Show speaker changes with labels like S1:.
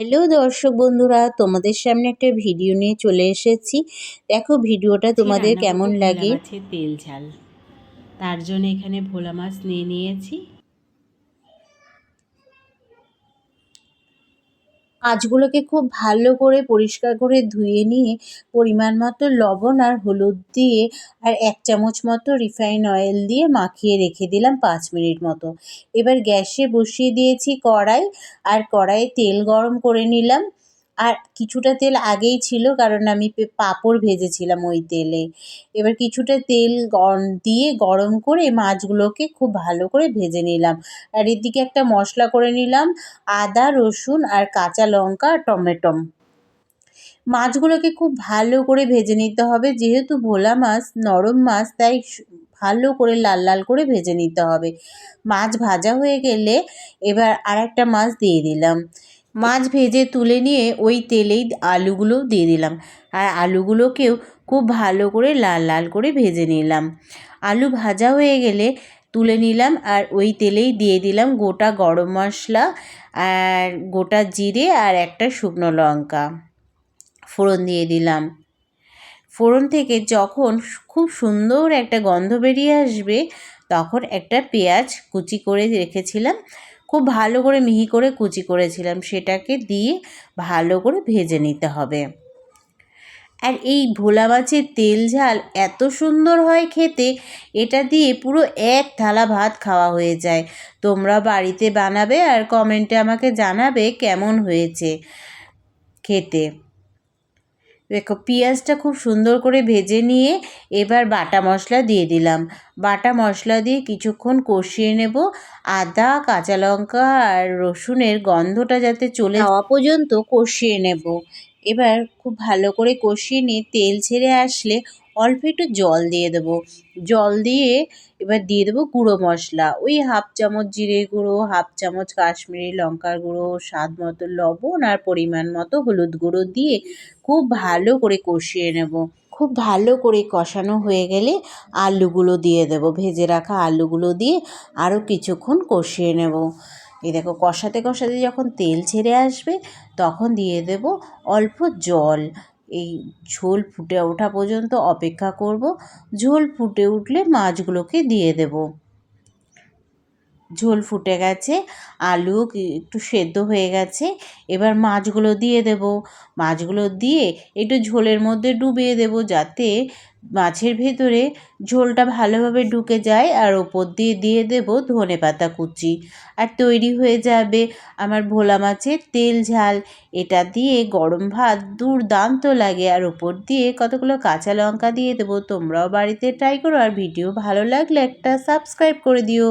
S1: Hello দর্শক বন্ধুরা তোমাদের সামনে একটা ভিডিও নিয়ে চলে এসেছি। দেখো ভিডিওটা তোমাদের কেমন লাগে?
S2: তেল ঝাল। তার জন্য এখানে ভোলা মাছ নিয়ে নিয়েছি।
S1: মাছগুলোকে খুব ভালো করে পরিষ্কার করে ধুয়ে নিয়ে পরিমাণ মতো লবণ আর হলুদ দিয়ে আর এক চামচ মতো রিফাইন অয়েল দিয়ে মাখিয়ে রেখে দিলাম পাঁচ মিনিট মতো। এবার গ্যাসে বসিয়ে দিয়েছি কড়াই আর কড়াইয়ে তেল গরম করে নিলাম। আর কিছুটা তেল আগেই ছিল, কারণ আমি পাঁপড় ভেজেছিলাম ওই তেলে। এবার কিছুটা তেল দিয়ে গরম করে মাছগুলোকে খুব ভালো করে ভেজে নিলাম। আর এদিকে একটা মশলা করে নিলাম, আদা, রসুন আর কাঁচা লঙ্কা টমেটো। মাছগুলোকে খুব ভালো করে ভেজে নিতে হবে, যেহেতু ভোলা মাছ, নরম মাছ, তাই ভালো করে লাল লাল করে ভেজে নিতে হবে। মাছ ভাজা হয়ে গেলে এবার আর একটা মাছ দিয়ে দিলাম। মাছ ভেজে তুলে নিয়ে ওই তেলেই আলুগুলো দিয়ে দিলাম। আর আলুগুলোকেও খুব ভালো করে লাল লাল করে ভেজে নিলাম। আলু ভাজা হয়ে গেলে তুলে নিলাম আর ওই তেলেই দিয়ে দিলাম গোটা গরম মশলা আর গোটা জিরে আর একটা শুকনো লঙ্কা। ফোড়ন দিয়ে দিলাম। ফোড়ন থেকে যখন খুব সুন্দর একটা গন্ধ বেরিয়ে আসবে তখন একটা পেঁয়াজ কুচি করে রেখেছিলাম। খুব ভালো করে মিহি করে কুচি করেছিলাম, সেটাকে দিয়ে ভালো করে ভেজে নিতে হবে। আর এই ভোলা মাছের তেল ঝাল এত সুন্দর হয় খেতে, এটা দিয়ে পুরো এক থালা ভাত খাওয়া হয়ে যায়। তোমরা বাড়িতে বানাবে আর কমেন্টে আমাকে জানাবে কেমন হয়েছে খেতে। দেখো পেঁয়াজটা খুব সুন্দর করে ভেজে নিয়ে এবার বাটা মশলা দিয়ে দিলাম। বাটা মশলা দিয়ে কিছুক্ষণ কষিয়ে নেব। আদা কাঁচা লঙ্কা আর রসুনের গন্ধটা যাতে চলে যাওয়া পর্যন্ত কষিয়ে নেব। এবার খুব ভালো করে কষিয়ে নিয়ে তেল ছেড়ে আসলে অল্প একটু জল দিয়ে দেবো। জল দিয়ে এবার দিয়ে দেবো গুঁড়ো মশলা। ওই হাফ চামচ জিরে গুঁড়ো, হাফ চামচ কাশ্মীরি লঙ্কার গুঁড়ো, স্বাদ মতো লবণ আর পরিমাণ মতো হলুদ গুঁড়ো দিয়ে খুব ভালো করে কষিয়ে নেব। খুব ভালো করে কষানো হয়ে গেলে আলুগুলো দিয়ে দেবো। ভেজে রাখা আলুগুলো দিয়ে আরও কিছুক্ষণ কষিয়ে নেব। এই দেখো, কষাতে কষাতে যখন তেল ছেড়ে আসবে, তখন দিয়ে দেব অল্প জল। এই ঝোল ফুটে ওঠা পর্যন্ত অপেক্ষা করব। ঝোল ফুটে উঠলে মাছগুলোকে দিয়ে দেব। ঝোল ফুটে গেছে, আলু একটু সেদ্ধ হয়ে গেছে, এবার মাছগুলো দিয়ে দেব। মাছগুলো দিয়ে একটু ঝোলের মধ্যে ডুবিয়ে দেব যাতে মাছের ভেতরে ঝোলটা ভালোভাবে ঢুকে যায় আর ওপর দিয়ে দিয়ে দেব ধনে পাতা কুচি। আর তৈরি হয়ে যাবে আমার ভোলা মাছের তেল ঝাল। এটা দিয়ে গরম ভাত দুর্দান্ত লাগে। আর ওপর দিয়ে কতগুলো কাঁচা লঙ্কা দিয়ে দেবো। তোমরাও বাড়িতে ট্রাই করো। আর ভিডিও ভালো লাগলে একটা সাবস্ক্রাইব করে দিও।